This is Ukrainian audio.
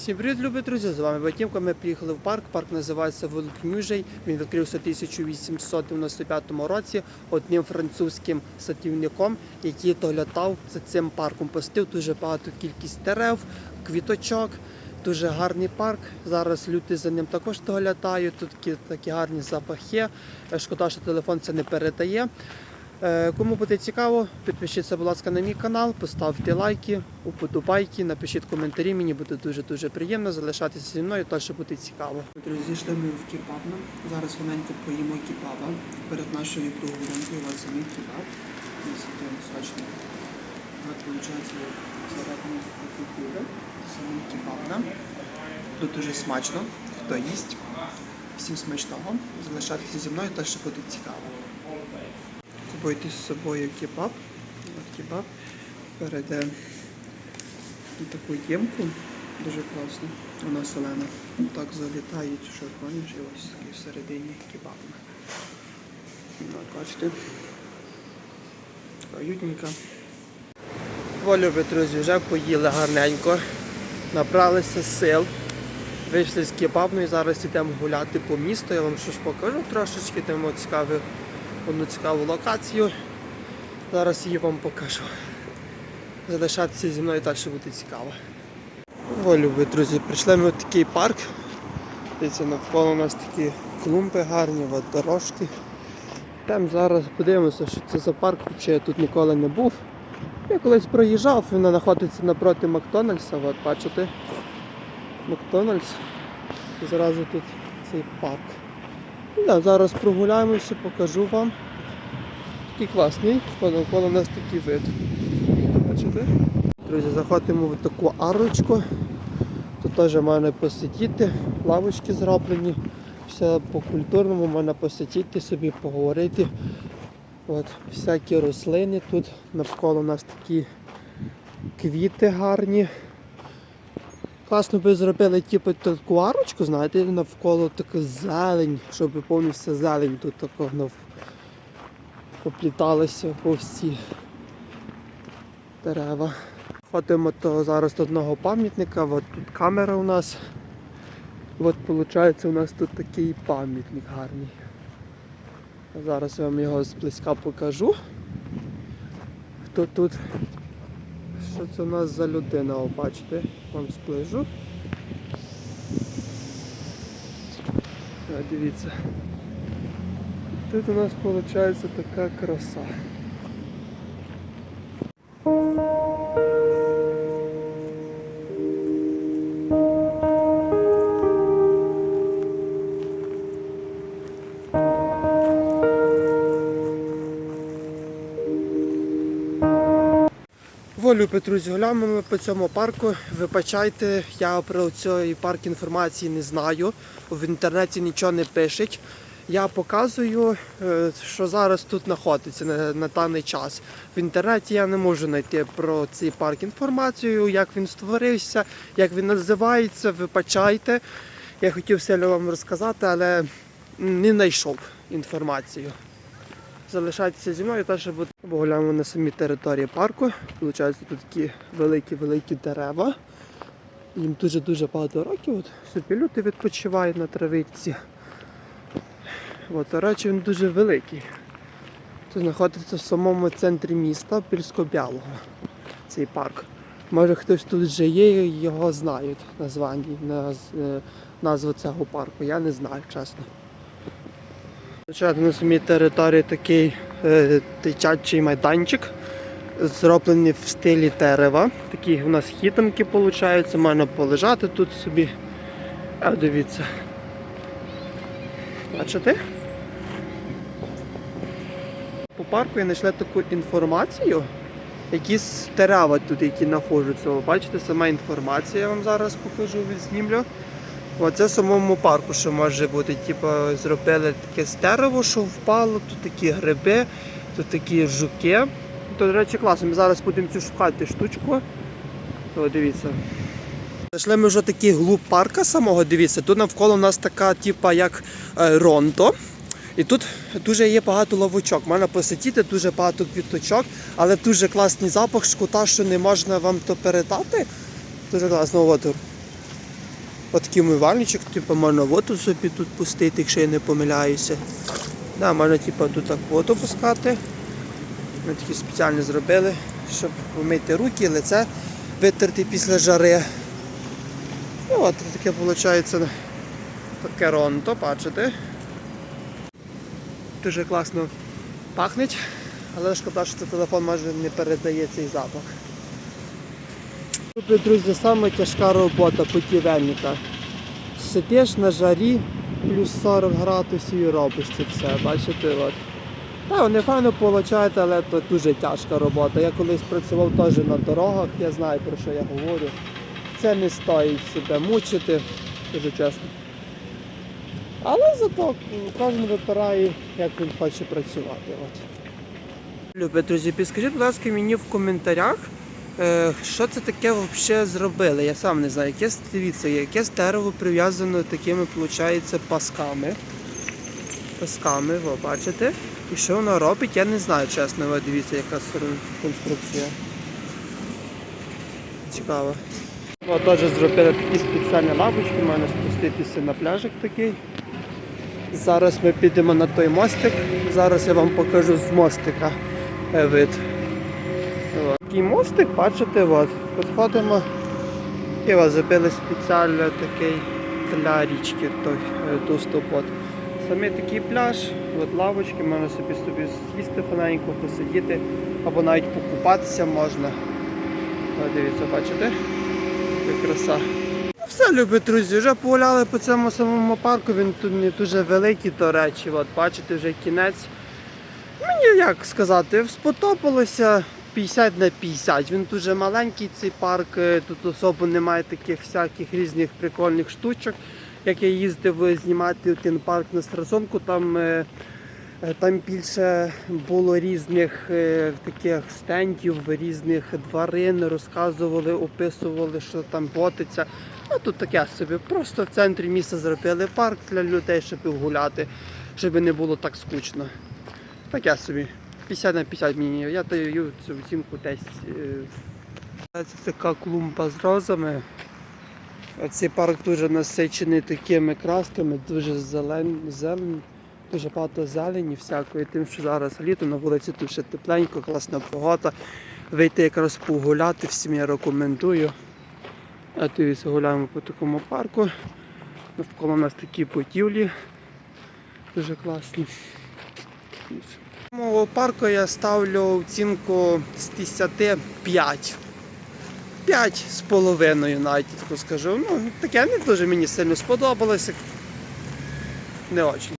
Всім привіт, любі друзі! З вами Вадімко. Ми приїхали в парк. Парк називається Великнюжий. Він відкрився у 1895 році одним французьким садівником, який доглядав за цим парком. Постив дуже багато кількість дерев, квіточок. Дуже гарний парк. Зараз люди за ним також доглядають. Тут такі, такі гарні запахи. Шкода, що телефон це не передає. Е, Кому буде цікаво, підпишіться, будь ласка, на мій канал, поставте лайки, уподобайки, напишіть коментарі. Мені буде дуже-дуже приємно залишатися зі мною, далі буде цікаво. Друзі, зійшли ми в кебабну. Зараз маленько поїмо кебаба перед нашою прогулянкою. Ось самий кебаб. Ось сочний. От, виходить, всередині такий буде. Самий кебабна. Тут дуже смачно. Хто їсть? Всім смачного. Залишайтеся зі мною, теж буде цікаво. Купуйте з собою кебаб. От кебаб перейде на таку ємку. Дуже класно. Вона солена. Так залітають, бачиш, і ось такий всередині кебаб. Ну, от бачите. Така ютненька. Волю ви, друзі, вже поїли гарненько. Набралися сил. Вийшли з кебабної, зараз йдемо гуляти по місту. Я вам що ж покажу трошечки, йдемо цікаві, одну цікаву локацію. Зараз її вам покажу. Залишатися зі мною далі буде цікаво. О, любі друзі, прийшли ми в такий парк. Дивіться, навколо у нас такі клумби гарні, дорожки. Там зараз подивимося, що це за парк, хоча я тут ніколи не був. Я колись проїжджав, він знаходиться напроти Макдональдса, от бачите. Макдональдс. І зразу тут цей парк. Да, зараз прогуляємося, покажу вам. Такий класний, навколо нас такий вид. Бачите? Друзі, заходимо в таку арочку. Тут теж можна посидіти, лавочки зроблені. Все по-культурному можна посидіти собі, поговорити. От, всякі рослини тут. Навколо нас такі квіти гарні. Класно би зробили типу, таку арочку, знаєте, навколо таку зелень, щоб повністю зелень тут тако нав... опліталася по всі дерева. Ходимо то зараз до одного пам'ятника, от тут камера у нас. От виходить у нас тут такий пам'ятник гарний. Зараз я вам його зблизька покажу. Хто тут? Що це у нас за людина, бачите? Вам сплежу. Дивіться. Тут у нас виходить така краса. Волю Петрузі, гуляємо по цьому парку. Вибачайте, я про цей парк інформації не знаю. В інтернеті нічого не пишуть. Я показую, е, що зараз тут знаходиться на, на даний час. В інтернеті я не можу знайти про цей парк інформацію, як він створився, як він називається. Вибачайте. Я хотів все вам розказати, але не знайшов інформацію. Залишайтеся зі мною, теж буде погуляємо на самій території парку. Получається, тут такі великі-великі дерева. Їм дуже-дуже багато років. От собі люди відпочивають на травичці. От, до речі, він дуже великий. Тут знаходиться в самому центрі міста Пільсько-Бялого. Цей парк. Може хтось тут вже є його знають названня, наз- е, назву цього парку. Я не знаю, чесно. На самій території такий е, дитячий майданчик, зроблений в стилі дерева. Такі у нас хітинки виходить, можна полежати тут собі. А дивіться. Бачите? По парку я знайшла таку інформацію. Якісь дерева тут, які знаходяться. Бачите, сама інформація я вам зараз покажу, відзнімлю. Оце в самому парку, що може бути. Типу, зробили таке дерево, що впало, тут такі гриби, тут такі жуки. То, до речі, класно. Ми зараз будемо цю шукати штучку. О, дивіться. Зайшли ми вже такий глуб парка самого, дивіться, тут навколо у нас така, типа, як е, ронто. І тут дуже є багато ловочок. Можна посидіти, дуже багато квіточок, але дуже класний запах, шкода, що не можна вам то передати. Дуже класно, от. От такий умивальничок, типу, можна воду собі тут пустити, якщо я не помиляюся. Да, можна типу, тут так воду пускати. Ми такі спеціально зробили, щоб помити руки, лице витерти після жари. І от таке виходить таке ронто, бачите. Дуже класно пахнеть, але шкода, що телефон майже не передає цей запах. Тут, друзі, саме тяжка робота путівельника. Сидиш на жарі, плюс 40 градусів і робиш це все, бачите? От. Так, вони файно получають, але це дуже тяжка робота. Я колись працював теж на дорогах, я знаю про що я говорю. Це не стоїть себе мучити, дуже чесно. Але зато кожен вибирає, як він хоче працювати. От. Любі друзі, підскажіть, будь ласка, мені в коментарях, що це таке взагалі зробили. Я сам не знаю. Якесь, дивіться, якесь дерево прив'язано такими, виходить, пасками. Пасками, ви бачите? І що воно робить, я не знаю, чесно. Ви дивіться, яка конструкція. Цікаво. О, теж зробили такі спеціальні лавочки, можна спуститися на пляжик такий. Зараз ми підемо на той мостик. Зараз я вам покажу з мостика е, вид. Такий мостик, бачите, от. підходимо і от, зробили спеціально такий для річки той е, доступ. От. Саме такий пляж, от лавочки, можна собі собі з'їсти фоненько, посидіти, або навіть покупатися можна. От, дивіться, бачите? Яка краса. Ну все, любі друзі, вже погуляли по цьому самому парку, він тут не дуже великий, до речі, от бачите, вже кінець. Мені як сказати, сподобалося 50 на 50. Він дуже маленький цей парк, е, тут особо немає таких всяких різних прикольних штучок. Як я їздив знімати один парк на Страсонку, там, е, е, там більше було різних таких стендів, різних тварин, розказували, описували, що там ботиться. А тут таке собі. Просто в центрі міста зробили парк для людей, щоб гуляти, щоб не було так скучно. Таке собі. 50 на 50 мені. Я даю цю оцінку десь. е, Це така клумба з розами. Цей парк дуже насичений такими красками, дуже зелен, зелень, дуже багато зелені всякої, тим, що зараз літо на вулиці тут ще тепленько, класна погода. Вийти якраз погуляти, всім я рекомендую. А дивіться, гуляємо по такому парку. Навколо нас такі будівлі. Дуже класні. Мого парку я ставлю оцінку з 10 5. 5 з половиною навіть скажу. Ну, таке не дуже мені сильно сподобалося. Не очень.